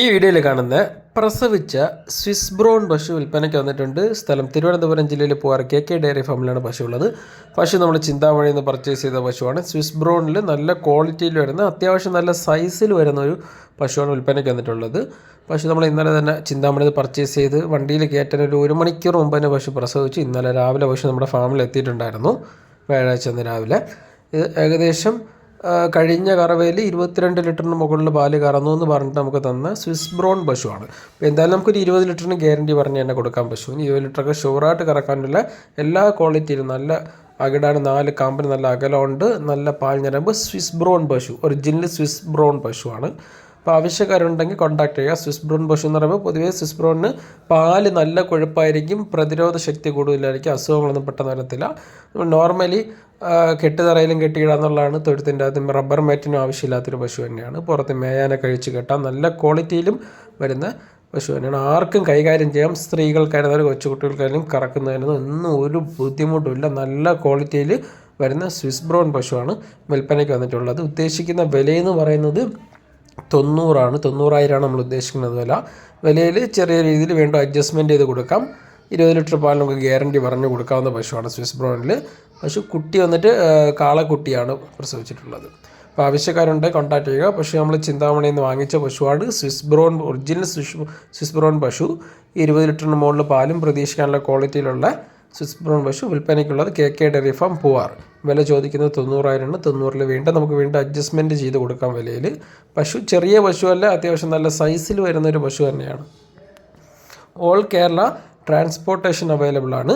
ഈ വീഡിയോയിൽ കാണുന്ന പ്രസവിച്ച സ്വിസ് ബ്രോൺ പശു വിൽപ്പനയ്ക്ക് വന്നിട്ടുണ്ട്. സ്ഥലം തിരുവനന്തപുരം ജില്ലയിൽ പൂവാർ കെ കെ ഡയറി ഫാമിലാണ് പശു ഉള്ളത് പശു നമ്മൾ ചിന്താമണിയിൽ നിന്ന് പർച്ചേസ് ചെയ്ത പശുവാണ്. സ്വിസ് ബ്രോണിൽ നല്ല ക്വാളിറ്റിയിൽ വരുന്ന അത്യാവശ്യം നല്ല സൈസിൽ വരുന്ന ഒരു പശുവാണ് വിൽപ്പനയ്ക്ക് വന്നിട്ടുള്ളത്. പശു നമ്മൾ ഇന്നലെ തന്നെ ചിന്താമണിയിൽ പർച്ചേസ് ചെയ്ത് വണ്ടിയിൽ കയറ്റാൻ ഒരു ഒരു മണിക്കൂർ മുമ്പ് തന്നെ പശു പ്രസവിച്ച്. ഇന്നലെ രാവിലെ പശു നമ്മുടെ ഫാമിൽ എത്തിയിട്ടുണ്ടായിരുന്നു. വ്യാഴാഴ്ച അന്ന് രാവിലെ. ഇത് ഏകദേശം കഴിഞ്ഞ കറവയിൽ ഇരുപത്തിരണ്ട് ലിറ്ററിന് മുകളിൽ പാൽ കറന്നു എന്ന് പറഞ്ഞിട്ട് നമുക്ക് തന്ന സ്വിസ് ബ്രോൺ പശുവാണ്. അപ്പോൾ എന്തായാലും നമുക്കൊരു ഇരുപത് ലിറ്ററിന് ഗ്യാരണ്ടി പറഞ്ഞ് തന്നെ കൊടുക്കാം പശുവിന് ഇരുപത് ലിറ്ററൊക്കെ ഷുവറായിട്ട് കറക്കാനുള്ള എല്ലാ ക്വാളിറ്റിയിലും നല്ല അകിടാണ് നാല് കാമ്പിന് നല്ല അകലമുണ്ട് നല്ല പാൽ ഞരമ്പ് സ്വിസ് ബ്രോൺ പശു ഒറിജിനൽ സ്വിസ് ബ്രോൺ പശുവാണ്. അപ്പോൾ ആവശ്യക്കാരുണ്ടെങ്കിൽ കോൺടാക്ട് ചെയ്യുക. സ്വിസ് ബ്രോൺ പശു എന്ന് പറയുമ്പോൾ പൊതുവേ സ്വിസ് ബ്രോണിന് പാൽ നല്ല കൊഴുപ്പായിരിക്കും. പ്രതിരോധ ശക്തി കൂടുതലായിരിക്കും. അസുഖങ്ങളൊന്നും പെട്ടെന്ന് വരത്തില്ല. നോർമലി കെട്ടുതറയിലും കെട്ടിയിടുക എന്നുള്ളതാണ് തൊഴുത്തിന്റെ അകത്ത് റബ്ബർ മാറ്റിനും ആവശ്യമില്ലാത്തൊരു പശു തന്നെയാണ്. പുറത്ത് മേയാനെ കഴിച്ച് കെട്ടാൻ നല്ല ക്വാളിറ്റിയിലും വരുന്ന പശു തന്നെയാണ്. ആർക്കും കൈകാര്യം ചെയ്യാം. സ്ത്രീകൾക്കായിരുന്നാലും കൊച്ചുകുട്ടികൾക്കായാലും കറക്കുന്നതിനൊന്നും ഒന്നും ഒരു ബുദ്ധിമുട്ടുമില്ല നല്ല ക്വാളിറ്റിയിൽ വരുന്ന സ്വിസ് ബ്രോൺ പശുവാണ് വിൽപ്പനയ്ക്ക് വന്നിട്ടുള്ളത്. ഉദ്ദേശിക്കുന്ന വിലയെന്ന് പറയുന്നത് തൊണ്ണൂറാണ്. തൊണ്ണൂറായിരമാണ് നമ്മൾ ഉദ്ദേശിക്കുന്നത് വില. വിലയിൽ ചെറിയ രീതിയിൽ വീണ്ടും അഡ്ജസ്റ്റ്മെന്റ് ചെയ്ത് കൊടുക്കാം. ഇരുപത് ലിറ്റർ പാൽ നമുക്ക് ഗ്യാരണ്ടി പറഞ്ഞു കൊടുക്കാവുന്ന പശുവാണ് സ്വിസ് ബ്രോണിൽ പശു കുട്ടി വന്നിട്ട് കാളക്കുട്ടിയാണ് പ്രസവിച്ചിട്ടുള്ളത്. അപ്പോൾ ആവശ്യക്കാരുണ്ട് കോൺടാക്ട് ചെയ്യുക. പശു നമ്മൾ ചിന്താമണിയിൽ നിന്ന് വാങ്ങിച്ച പശുവാണ് Swiss brown original Swiss Swiss brown പശു. ഇരുപത് ലിറ്ററിന് മുകളിൽ പാലും പ്രതീക്ഷിക്കാനുള്ള ക്വാളിറ്റിയിലുള്ള സ്വിസ് ബ്രൗൺ പശു വിൽപ്പനയ്ക്കുള്ളത് K K dairy farm Poovar. വില ചോദിക്കുന്നത് തൊണ്ണൂറായിരമാണ് തൊണ്ണൂറിൽ വീണ്ടും നമുക്ക് വീണ്ടും അഡ്ജസ്റ്റ്മെന്റ് ചെയ്ത് കൊടുക്കാം വിലയിൽ പശു ചെറിയ പശുവല്ല അത്യാവശ്യം നല്ല സൈസിൽ വരുന്ന ഒരു പശു തന്നെയാണ്. ഓൾ കേരള ട്രാൻസ്പോർട്ടേഷൻ അവൈലബിൾ ആണ്.